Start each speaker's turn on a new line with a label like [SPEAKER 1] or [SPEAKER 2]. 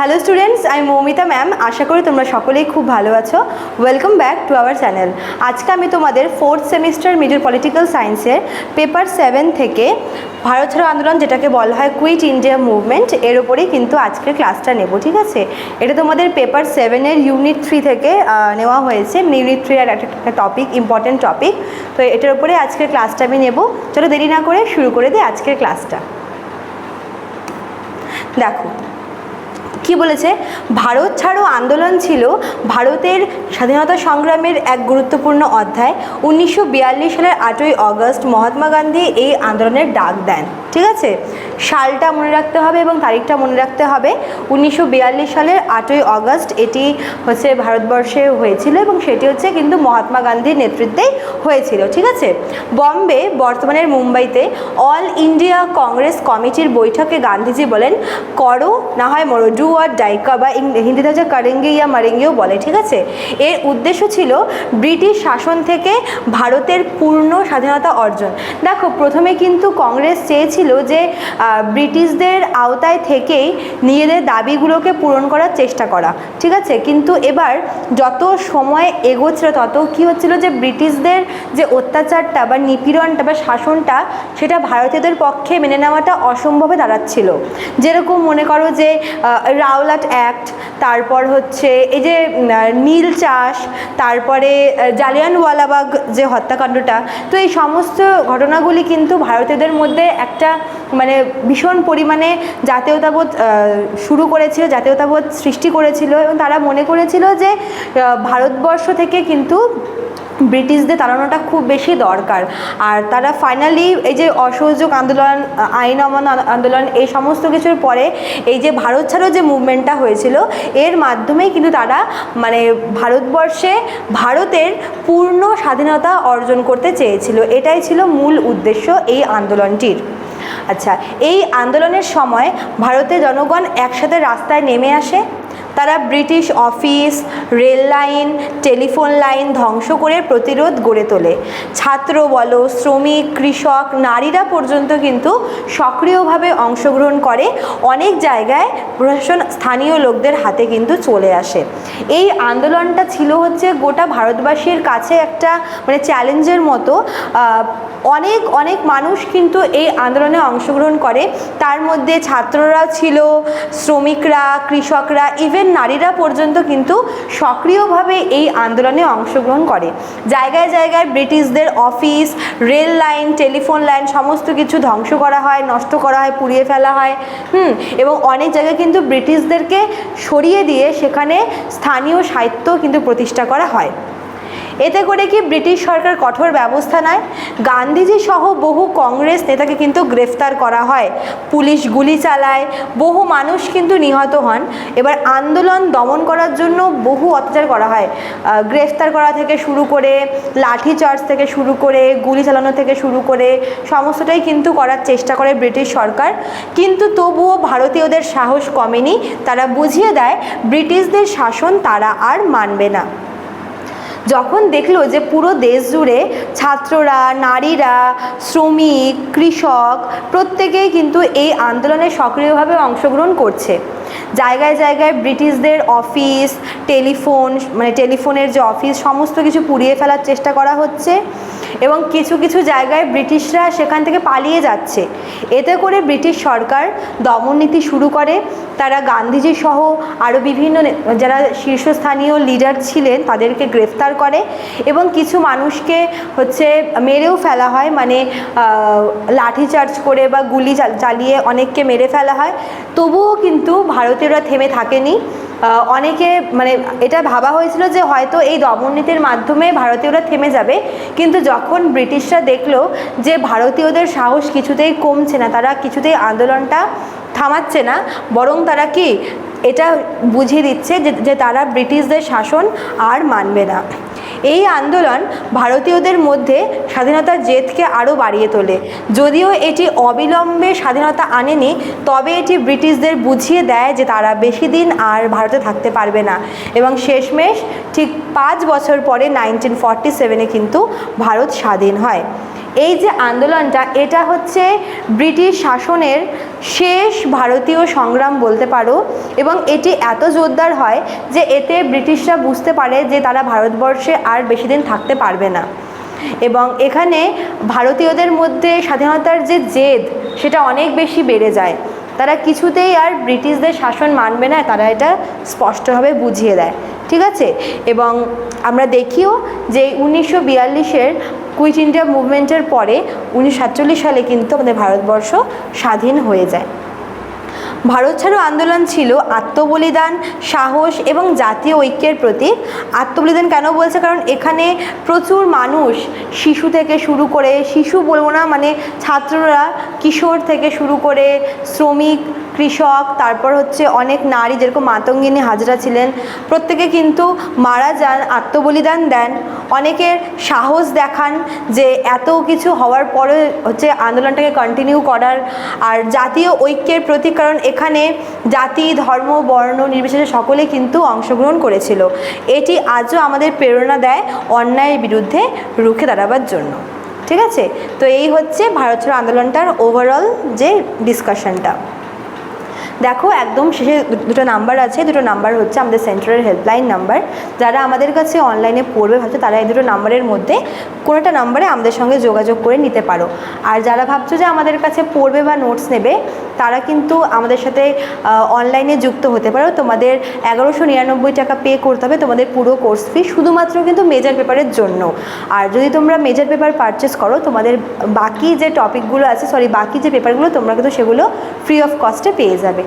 [SPEAKER 1] Hello students আমি Moumita ma'am আশা করি তোমরা সকলেই খুব ভালো আছো। Welcome back to our channel আজকে আমি তোমাদের ফোর্থ সেমিস্টার মেজর পলিটিক্যাল সায়েন্সের পেপার সেভেন থেকে ভারত ছাড়ো আন্দোলন যেটাকে বলা হয় কুইট ইন্ডিয়া মুভমেন্ট এর ওপরেই কিন্তু আজকের ক্লাসটা নেব, ঠিক আছে? এটা তোমাদের পেপার সেভেনের ইউনিট থ্রি থেকে নেওয়া হয়েছে। ইউনিট থ্রি আর একটা টপিক ইম্পর্টেন্ট টপিক তো এটার উপরে আজকের ক্লাসটা আমি নেব। চলো দেরি না করে শুরু করে দিই আজকের ক্লাসটা দেখো কি বলেছে? ভারত ছাড়ো আন্দোলন ছিল ভারতের স্বাধীনতা সংগ্রামের এক গুরুত্বপূর্ণ অধ্যায়। উনিশশো বিয়াল্লিশ সালের আটই অগস্ট মহাত্মা গান্ধী এই আন্দোলনের ডাক দেন। ঠিক আছে? সালটা মনে রাখতে হবে এবং তারিখটা মনে রাখতে হবে। উনিশশো বিয়াল্লিশ সালের আটই অগস্ট এটি হচ্ছে ভারতবর্ষে হয়েছিল এবং সেটি হচ্ছে কিন্তু মহাত্মা গান্ধীর নেতৃত্বেই হয়েছিল, ঠিক আছে? বম্বে, বর্তমানের মুম্বাইতে অল ইন্ডিয়া কংগ্রেস কমিটির বৈঠকে গান্ধীজি বলেন, করো, না হয় মরো, ডু আর ডাইকা বা হিন্দিতে হচ্ছে কারেঙ্গে ইয়া মারেঙ্গেও বলে, ঠিক আছে? এর উদ্দেশ্য ছিল ব্রিটিশ শাসন থেকে ভারতের পূর্ণ স্বাধীনতা অর্জন। দেখো, প্রথমে কিন্তু কংগ্রেস চেয়েছিল যে ব্রিটিশদের আওতায় থেকেই নিজেদের দাবিগুলোকে পূরণ করার চেষ্টা করা, ঠিক আছে? কিন্তু এবার যত সময় এগোচ্ছিল, তত কি হচ্ছিল যে, ব্রিটিশদের যে অত্যাচারটা বা নিপীড়নটা বা শাসনটা, সেটা ভারতীয়দের পক্ষে মেনে নেওয়াটা অসম্ভবে দাঁড়াচ্ছিল। যেরকম মনে করো যে রাওলাট অ্যাক্ট তারপর হচ্ছে এই যে নীল চাষ, তারপরে জালিয়ানওয়ালাবাগ যে হত্যাকাণ্ডটা, তো এই সমস্ত ঘটনাগুলি কিন্তু ভারতীয়দের মধ্যে একটা মানে ভীষণ পরিমাণে জাতীয়তাবোধ শুরু করেছিল, জাতীয়তাবোধ সৃষ্টি করেছিল এবং তারা মনে করেছিল যে ভারতবর্ষ থেকে কিন্তু ব্রিটিশদের তাড়ানোটা খুব বেশি দরকার। আর তারা ফাইনালি এই যে অসহযোগ আন্দোলন, আইন অমান আন্দোলন, এই সমস্ত কিছুর পরে এই যে ভারত ছাড়ো যে মুভমেন্টটা হয়েছিল, এর মাধ্যমেই কিন্তু তারা মানে ভারতবর্ষে ভারতের পূর্ণ স্বাধীনতা অর্জন করতে চেয়েছিল। এটাই ছিল মূল উদ্দেশ্য এই আন্দোলনটির। আচ্ছা এই আন্দোলনের সময় ভারতের জনগণ একসাথে রাস্তায় নেমে আসে তারা British office, rail line, telephone line ধ্বংস করে প্রতিরোধ গড়ে তোলে। ছাত্র বলো, শ্রমিক, কৃষক, নারীরা পর্যন্ত কিন্তু সক্রিয়ভাবে অংশগ্রহণ করে। অনেক জায়গায় প্রশাসন স্থানীয় লোকদের হাতে কিন্তু চলে আসে। এই আন্দোলনটা ছিল হচ্ছে গোটা ভারতবাসীর কাছে একটা মানে চ্যালেঞ্জের মতো অনেক অনেক মানুষ কিন্তু এই আন্দোলনে অংশগ্রহণ করে। তার মধ্যে ছাত্ররা ছিল, শ্রমিকরা, কৃষকরা ইভেন নারীরা পর্যন্ত কিন্তু সক্রিয়ভাবে এই আন্দোলনে অংশগ্রহণ করে। জায়গায় জায়গায় ব্রিটিশদের office, rail line, telephone line সমস্ত কিছু ধ্বংস করা হয়, নষ্ট করা হয়, পুড়িয়ে ফেলা হয়। হুম, এবং অনেক জায়গায় কিন্তু ব্রিটিশদেরকে সরিয়ে দিয়ে সেখানে স্থানীয় সাহিত্য কিন্তু প্রতিষ্ঠা করা হয়। এতে করে কি ব্রিটিশ সরকার কঠোর ব্যবস্থা নেয়? গান্ধীজি সহ বহু কংগ্রেস নেতাকে কিন্তু গ্রেফতার করা হয়। পুলিশ গুলি চালায়, বহু মানুষ কিন্তু নিহত হন। এবার আন্দোলন দমন করার জন্য বহু অত্যাচার করা হয়। গ্রেফতার করা থেকে শুরু করে, লাঠি চার্জ থেকে শুরু করে, গুলি চালানো থেকে শুরু করে সমস্তটাই কিন্তু করার চেষ্টা করে ব্রিটিশ সরকার। কিন্তু তবুও ভারতীয়দের সাহস কমেনি। তারা বুঝিয়ে দেয়, ব্রিটিশদের শাসন তারা আর মানবে না। যখন দেখল যে পুরো দেশ জুড়ে ছাত্ররা, নারীরা, শ্রমিক, কৃষক প্রত্যেকেই কিন্তু এই আন্দোলনে সক্রিয়ভাবে অংশগ্রহণ করছে। জায়গায় জায়গায় ব্রিটিশদের অফিস, টেলিফোন মানে টেলিফোনের যে অফিস, সমস্ত কিছু পুড়িয়ে ফেলার চেষ্টা করা হচ্ছে এবং কিছু কিছু জায়গায় ব্রিটিশরা সেখান থেকে পালিয়ে যাচ্ছে। এতে করে ব্রিটিশ সরকার দমননীতি শুরু করে। তারা গান্ধীজি সহ আরও বিভিন্ন যারা শীর্ষস্থানীয় লিডার ছিলেন, তাদেরকে গ্রেফতার করে এবং কিছু মানুষকে হচ্ছে মেরেও ফেলা হয় মানে লাঠিচার্জ করে বা গুলি চাল- চালিয়ে অনেককে মেরে ফেলা হয়। তবুও কিন্তু ভারতীয়রা থেমে থাকেনি। অনেকে মানে এটা ভাবা হয়েছিল যে হয়তো এই দমননীতির মাধ্যমে ভারতীয়রা থেমে যাবে, কিন্তু যখন ব্রিটিশরা দেখল যে ভারতীয়দের সাহস কিছুতেই কমছে না, তারা কিছুতেই আন্দোলনটা থামাচ্ছে না, বরং তারা কি, এটা বুঝিয়ে দিচ্ছে যে তারা ব্রিটিশদের শাসন আর মানবে না। এই আন্দোলন ভারতীয়দের মধ্যে স্বাধীনতার জেদকে আরও বাড়িয়ে তোলে। যদিও এটি অবিলম্বে স্বাধীনতা আনেনি, তবে এটি ব্রিটিশদের বুঝিয়ে দেয় যে তারা বেশি দিন আর ভারতে থাকতে পারবে না। এবং শেষমেশ ঠিক পাঁচ বছর পরে নাইনটিন ফর্টি সেভেনে কিন্তু ভারত স্বাধীন হয়। এই যে আন্দোলনটা, এটা হচ্ছে ব্রিটিশ শাসনের শেষ ভারতীয় সংগ্রাম বলতে পারো এবং এটি এত জোরদার হয় যে এতে ব্রিটিশরা বুঝতে পারে যে তারা ভারতবর্ষে আর বেশি দিন থাকতে পারবে না। এবং এখানে ভারতীয়দের মধ্যে স্বাধীনতার যে জেদ, সেটা অনেক বেশি বেড়ে যায়। তারা কিছুতেই আর ব্রিটিশদের শাসন মানবে না, তারা এটা স্পষ্টভাবে বুঝিয়ে দেয়। ঠিক আছে? এবং আমরা দেখিও যে উনিশশো বিয়াল্লিশের কুইট ইন্ডিয়া মুভমেন্টের পরে উনিশশো সাতচল্লিশ সালে কিন্তু আমাদের ভারতবর্ষ স্বাধীন হয়ে যায়। ভারত ছাড়ো আন্দোলন ছিল আত্মবলিদান, সাহস এবং জাতীয় ঐক্যের প্রতীক আত্মবলিদান কেন বলছে? কারণ এখানে প্রচুর মানুষ শিশু থেকে শুরু করে, শিশু বলব না মানে ছাত্ররা কিশোর থেকে শুরু করে, শ্রমিক কৃষক, তারপর হচ্ছে অনেক নারী যেরকম মাতঙ্গিনী হাজরা ছিলেন, প্রত্যেকে কিন্তু মারা যান, আত্মবলিদান দেন। অনেকের সাহস দেখান যে এত কিছু হওয়ার পরে হচ্ছে আন্দোলনটাকে কন্টিনিউ করার। আর জাতীয় ঐক্যের প্রতীক, কারণ এখানে জাতি, ধর্ম, বর্ণ, নির্বিশেষে সকলে কিন্তু অংশগ্রহণ করেছিল। এটি আজও আমাদের প্রেরণা দেয় অন্যায়ের বিরুদ্ধে রুখে দাঁড়াবার জন্য। ঠিক আছে? তো এই হচ্ছে ভারত ছাড়ো আন্দোলনটার ওভারঅল যে ডিসকাশনটা দেখো, একদম শেষে দুটো নাম্বার আছে, দুটো নাম্বার হচ্ছে আমাদের সেন্টারের হেল্পলাইন নাম্বার যারা আমাদের কাছে অনলাইনে পড়বে, ভাবছ তারা এই দুটো নাম্বারের মধ্যে কোনোটা নাম্বারে আমাদের সঙ্গে যোগাযোগ করে নিতে পারো। আর যারা ভাবছ যে আমাদের কাছে পড়বে বা নোটস নেবে, তারা কিন্তু আমাদের সাথে অনলাইনে যুক্ত হতে পারো। তোমাদের এগারোশো নিরানব্বই টাকা পে করতে হবে, তোমাদের পুরো কোর্স ফি শুধুমাত্র কিন্তু মেজর পেপারের জন্য। আর যদি তোমরা মেজর পেপার পারচেস করো, তোমাদের বাকি যে টপিকগুলো আছে সরি বাকি যে পেপারগুলো তোমরা কিন্তু সেগুলো ফ্রি অফ কস্টে পেয়ে যাবে।